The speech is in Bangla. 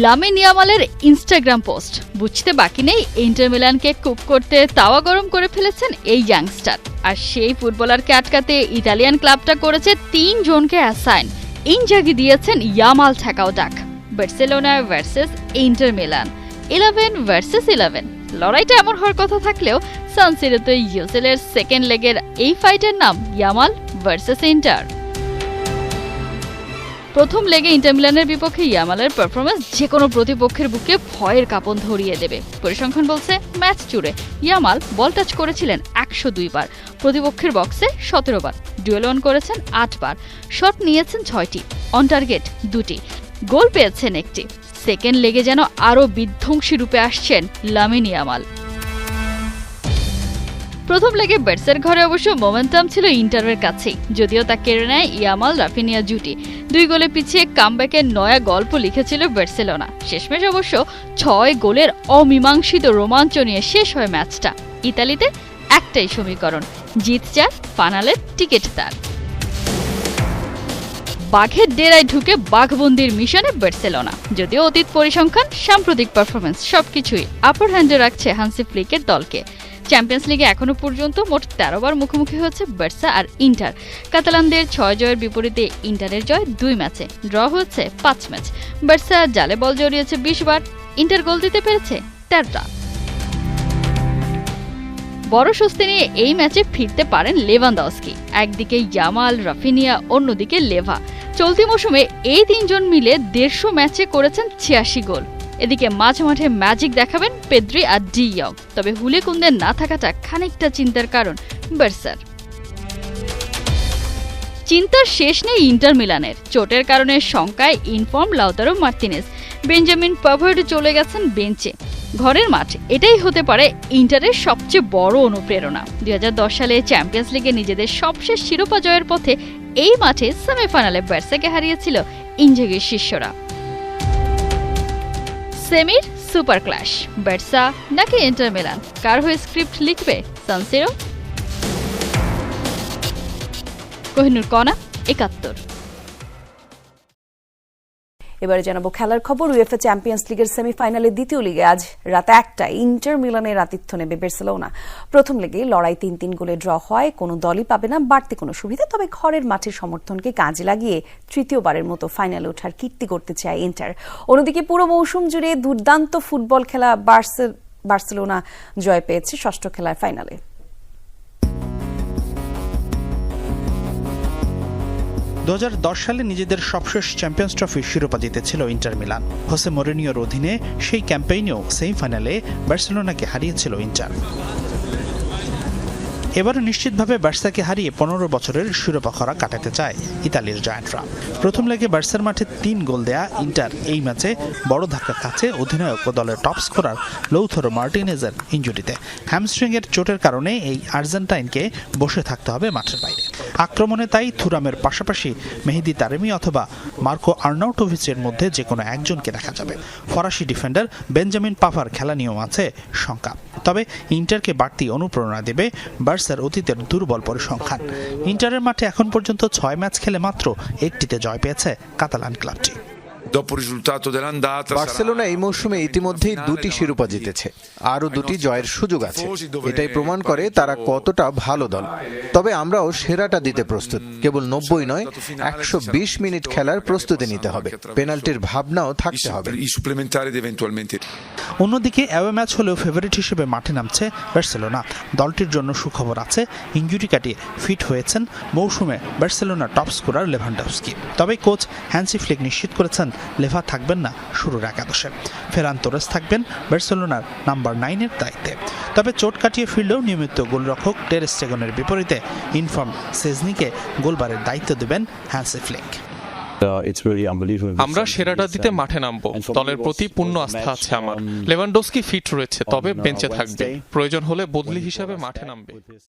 লামিন ইয়ামালের ইনস্টাগ্রাম পোস্ট বুঝতে বাকি নেই ইন্টার মিলানকে কুক করতে তাওয়া গরম করে ফেলেছেন এই ইয়াংস্টার আর সেই ফুটবলারকে আটকাতে ইতালিয়ান ক্লাবটা করেছে তিন জনকে অ্যাসাইন ইনজাগি দিয়েছেন ইয়ামাল ঠেকাও ডাক। Barcelona versus Inter Milan eleven versus eleven লড়াইটা এমন হওয়ার কথা থাকলেও সানসিরোতে ইউসেলের সেকেন্ড লেগের এই ফাইটের নাম ইয়ামাল ভার্সেস ইন্টার প্রথম লেগে ইন্টার মিলানের বিপক্ষে ইয়ামালের পারফরমেন্স যে কোনো প্রতিপক্ষের বুকে ভয়ের কাপন ধরিয়ে দেবে। পরিসংখ্যান বলছে, ম্যাচ জুড়ে ইয়ামাল বল টাচ করেছিলেন একশো দুই বার। প্রতিপক্ষের বক্সে সতেরো বার ডুয়েল অন করেছেন আট বার। শট নিয়েছেন ছয়টি অন টার্গেট দুটি। গোল পেয়েছেন একটি। সেকেন্ড লেগে যেন আরও বিধ্বংসী রূপে আসছেন লামিন ইয়ামাল। প্রথম লেগে বেটসের ঘরে অবশ্য মোমেন্টাম ছিল ইন্টারের কাছেই, যদিও তা কেড়ে নেয় ইয়ামাল রাফিনিয়া জুটি। দুই গোলে পিছিয়ে কামব্যাকের নয়া গল্প লিখেছিল বার্সেলোনা। শেষমেশ অবশ্য ছয় গোলের অমীমাংসিত রোমাঞ্চ নিয়ে শেষ হয় ম্যাচটা। ইতালিতে একটাই সমীকরণ, জিত চার ফানালের টিকিট তার। বাঘের ডেরায় ঢুকে বাঘবন্দির মিশনে বার্সেলোনা, যদিও অতীত পরিসংখ্যান, সাম্প্রতিক পারফরমেন্স সবকিছুই আপার হ্যান্ডে রাখছে হান্সি ফ্লিকের দলকে। চ্যাম্পিয়ন্স লিগে এখনও পর্যন্ত মোট তেরো বার মুখোমুখি হয়েছে বার্সা আর ইন্টার। কাতালানদের ছয় জয়ের বিপরীতে ইন্টারের জয় দুই ম্যাচে, ড্র হয়েছে পাঁচ ম্যাচ। বার্সা জালে বল জড়িয়েছে বিশ বার, ইন্টার গোল দিতে পেরেছে তেরোটা। বড় স্বস্তি নিয়ে এই ম্যাচে ফিরতে পারেন লেভানদাওস্কি। একদিকে ইয়ামাল, রাফিনিয়া, অন্যদিকে লেভা। চলতি মৌসুমে এই তিনজন মিলে দেড়শো ম্যাচে করেছেন ছিয়াশি গোল। এদিকে মাঝ মাঠে ম্যাজিক দেখাবেন পেদ্রি আর ডি ইয়ং। তবে হুলে কুন্দের না থাকাটা খানিকটা চিন্তার কারণ বার্সার চিন্তার শেষ নেই ইন্টার মিলানের। চোটের কারণে শঙ্কায় in form Lautaro Martinez. Benjamin Pavard চলে গেছেন বেঞ্চে। ঘরের মাঠ, এটাই হতে পারে ইন্টারের সবচেয়ে বড় অনুপ্রেরণা। দুই হাজার দশ সালে চ্যাম্পিয়ন্স লিগে নিজেদের সবশেষ শিরোপা জয়ের পথে এই মাঠে সেমিফাইনালে বার্সাকে হারিয়েছিল ইনজাগির শিষ্যরা। সেমির সুপার ক্লাশ বার্সা নাকি ইন্টার মিলান কার হয়ে স্ক্রিপ্ট লিখবে? সানসিরো কোহিনুর কণা, একাত্তর। এবারে জানাব খেলার খবর। উয়েফা চ্যাম্পিয়ন্স লিগের সেমিফাইনালে দ্বিতীয় লিগে আজ রাত একটা ইন্টার মিলানের আতিথ্য নেবে বার্সেলোনা। প্রথম লিগে লড়াই তিন তিন গোলে ড্র হয়, কোনো দলই পাবে না, বাড়তি কোনো সুবিধা, তবে ঘরের মাঠের সমর্থনকে কাজে লাগিয়ে তৃতীয়বারের মতো ফাইনালে ওঠার কীর্তি করতে চায় ইন্টার। অন্যদিকে পুরো মৌসুম জুড়ে দুর্দান্ত ফুটবল খেলা বার্সেল- বার্সেলোনা জয় পেয়েছে ষষ্ঠ খেলায় ফাইনালে দু হাজার দশ সালে নিজেদের সবশেষ চ্যাম্পিয়ন্স ট্রফির শিরোপা জিতেছিল ইন্টার মিলান। হোসে মোরেনিওর অধীনে সেই ক্যাম্পেইনেও সেমিফাইনালে বার্সেলোনাকে হারিয়েছিল ইন্টার। এবারও নিশ্চিতভাবে বার্সাকে হারিয়ে পনেরো বছরের শিরোপা খরা কাটাতে চায় ইতালির জায়ান্টরা। প্রথম লেগে বার্সার মাঠে তিন গোল দেয়া ইন্টার এই ম্যাচে বড় ধাক্কা খাচ্ছে অধিনায়ক ও দলের টপ স্কোরার লৌথরো মার্টিনেজের ইঞ্জুরিতে। হ্যামস্ট্রিংয়ের চোটের কারণে এই আর্জেন্টাইনকে বসে থাকতে হবে মাঠের বাইরে। আক্রমণে তাই থুরামের পাশাপাশি মেহেদি তারেমি অথবা মার্কো আর্নাউটোভিচের মধ্যে যে কোনো একজনকে দেখা যাবে। ফরাসি ডিফেন্ডার বেঞ্জামিন পাফার খেলা নিয়েও আছে শঙ্কা। তবে ইন্টারকে বাড়তি অনুপ্রেরণা দেবে বার্সার অতীতের দুর্বল পরিসংখ্যান। ইন্টারের মাঠে এখন পর্যন্ত ছয় ম্যাচ খেলে মাত্র একটিতে জয় পেয়েছে কাতালান ক্লাবটি। Dopo il risultato dell'andata Barcelona এই মৌসুমে ইতিমধ্যেই দুটি শিরোপা জিতেছে আরও দুটি জয়ের সুযোগ আছে। এটাই প্রমাণ করে তারা কতটা ভালো দল। তবে আমরাও সেরাটা দিতে প্রস্তুত। কেবল নব্বই নয় একশো বিশ মিনিট খেলার প্রস্তুতি নিতে হবে। পেনাল্টির ভাবনাও থাকতে হবে। অন্যদিকে অ্যাওয়ে ম্যাচ হলেও ফেভারিট হিসেবে মাঠে নামছে বার্সেলোনা। দলটির জন্য সুখবর আছে ইঞ্জুরি কাটিয়ে ফিট হয়েছেন মৌসুমে বার্সেলোনা টপ স্কোরার লেভানডাউস্কি তবে কোচ হ্যান্সি ফ্লিক নিশ্চিত করেছেন, লেভা থাকবেন না শুরুর একাদশে। ফেরান তোরেস থাকবেন বার্সেলোনার নাম্বার নাইনের দায়িত্বে। তবে চোট কাটিয়ে ফিরলেও নিয়মিত গোলরক্ষক টেরেস স্টেগনের বিপরীতে ইনফর্ম সেজনিকে গোলবারের দায়িত্ব দেবেন হ্যান্সি ফ্লিক আমরা সেরাটা দিতে মাঠে নামবো। দলের প্রতি পূর্ণ আস্থা আছে আমার। লেভানডোস্কি ফিট রয়েছে তবে বেঞ্চে থাকবে। প্রয়োজন হলে বদলি হিসাবে মাঠে নামবে।